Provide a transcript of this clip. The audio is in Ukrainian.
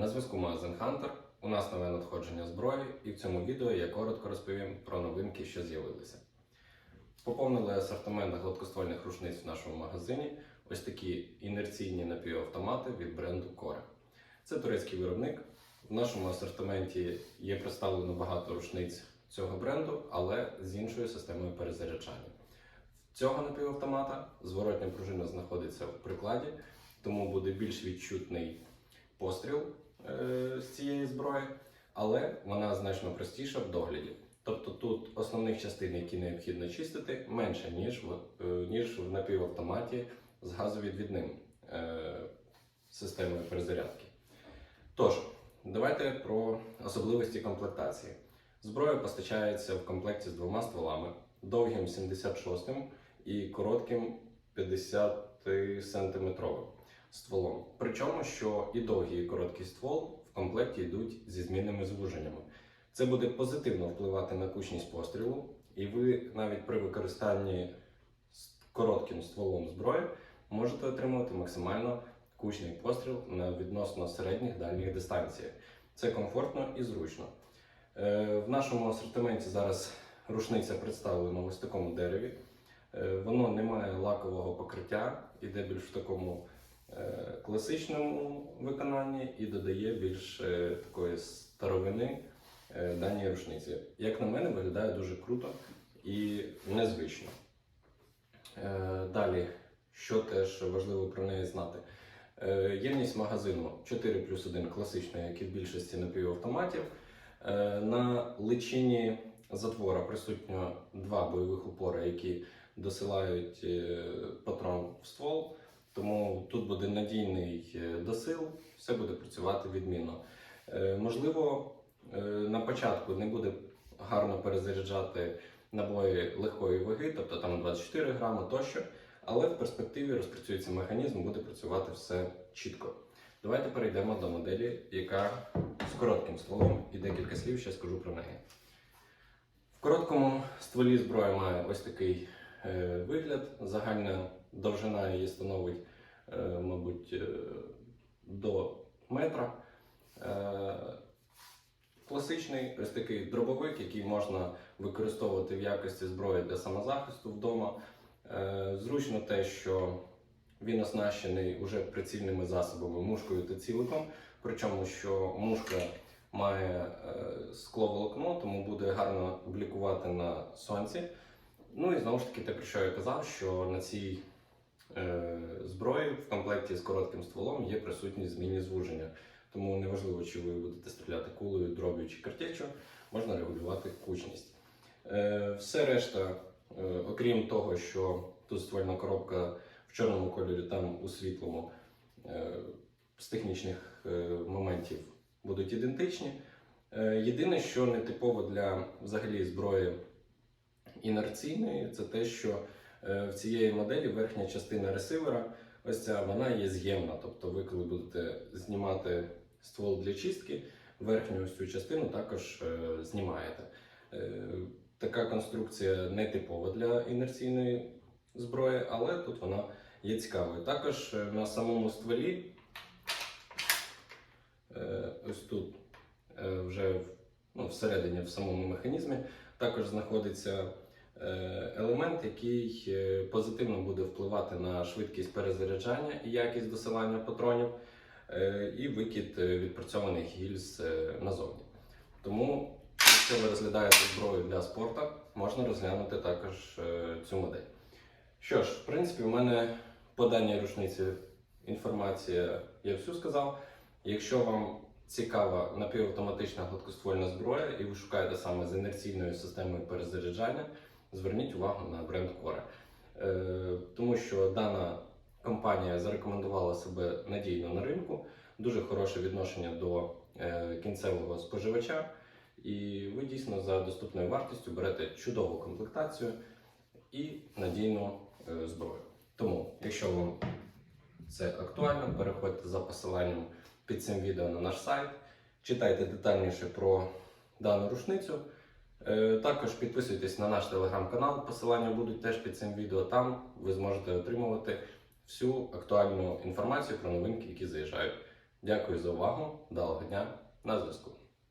На зв'язку магазин Hunter. У нас нове надходження зброї, і в цьому відео я коротко розповім про новинки, що з'явилися. Поповнили асортимент гладкоствольних рушниць в нашому магазині. Ось такі інерційні напівавтомати від бренду Core. Це турецький виробник. В нашому асортименті є представлено багато рушниць цього бренду, але з іншою системою перезаряджання. Цього напівавтомата зворотня пружина знаходиться в прикладі, тому буде більш відчутний постріл е, з цієї зброї, але вона значно простіша в догляді. Тобто тут основних частин, які необхідно чистити, менше, ніж в, е, ніж в напівавтоматі з газовідвідним е, системою перезарядки. Тож, давайте про особливості комплектації. Зброя постачається в комплекті з двома стволами: довгим 76 і коротким 50 сантиметровим стволом. Причому, що і довгий, і короткий ствол в комплекті йдуть зі змінними звуженнями. Це буде позитивно впливати на кучність пострілу, і ви навіть при використанні коротким стволом зброї можете отримувати максимально кучний постріл на відносно середніх дальніх дистанціях. Це комфортно і зручно. Е, В нашому асортименті зараз рушниця представлена ось такому дереві. Е, Воно не має лакового покриття, іде більш в такому класичному виконанні і додає більш е, такої старовини е, даній рушниці. Як на мене, виглядає дуже круто і незвично. Е, Далі, що теж важливо про неї знати. Е, Ємність магазину 4 плюс 1 класична, як і в більшості напівавтоматів. Е, На личині затвора присутньо два бойових упори, які досилають е, патрон в ствол. Тому тут буде надійний е, досил, все буде працювати відмінно. Е, Можливо, е, на початку не буде гарно перезаряджати набої легкої ваги, тобто там 24 грами тощо, але в перспективі розпрацюється механізм, буде працювати все чітко. Давайте перейдемо до моделі, яка з коротким стволом, і декілька слів ще скажу про неї. В короткому стволі зброя має ось такий вигляд. Загальна довжина її становить, мабуть, е, до метра. Е, класичний ось такий дробовик, який можна використовувати в якості зброї для самозахисту вдома. Е, зручно те, що він оснащений уже прицільними засобами, мушкою та ціликом. Причому, що мушка має е, скловолокно, тому буде гарно блікувати на сонці. Ну і знову ж таки, те, про що я казав, що на цій е, зброї в комплекті з коротким стволом є присутні змінні звуження. Тому неважливо, чи ви будете стріляти кулею, дроб'ю чи картечю, можна регулювати кучність. Е, все решта, е, окрім того, що тут ствольна коробка в чорному кольорі, там у світлому, е, з технічних е, моментів будуть ідентичні. Е, єдине, що не типово для взагалі зброї інерційної, це те, що е, в цієї моделі верхня частина ресивера, ось ця вона є з'ємна. Тобто ви, коли будете знімати ствол для чистки, верхню ось цю частину також е, знімаєте. Е, Така конструкція не типова для інерційної зброї, але тут вона є цікавою. Також е, на самому стволі, е, ось тут е, вже ну, всередині в самому механізмі, також знаходиться е, елемент, який е, позитивно буде впливати на швидкість перезаряджання і якість досилання патронів, е, і викид е, відпрацьованих гільз е, назовні. Тому, якщо ви розглядаєте зброю для спорту, можна розглянути також е, цю модель. Що ж, в принципі, у мене по даній рушниці інформація я всю сказав. Якщо вам цікава напівавтоматична гладкоствольна зброя і ви шукаєте саме з інерційною системою перезаряджання, зверніть увагу на бренд Core. Е, тому що дана компанія зарекомендувала себе надійно на ринку, дуже хороше відношення до е, кінцевого споживача, і ви дійсно за доступною вартістю берете чудову комплектацію і надійну е, зброю. Тому, якщо вам це актуально, переходьте за посиланням під цим відео на наш сайт, читайте детальніше про дану рушницю. Е, Також підписуйтесь на наш телеграм-канал, посилання будуть теж під цим відео. Там ви зможете отримувати всю актуальну інформацію про новинки, які заїжджають Дякую за увагу, вдалого дня, на зв'язку.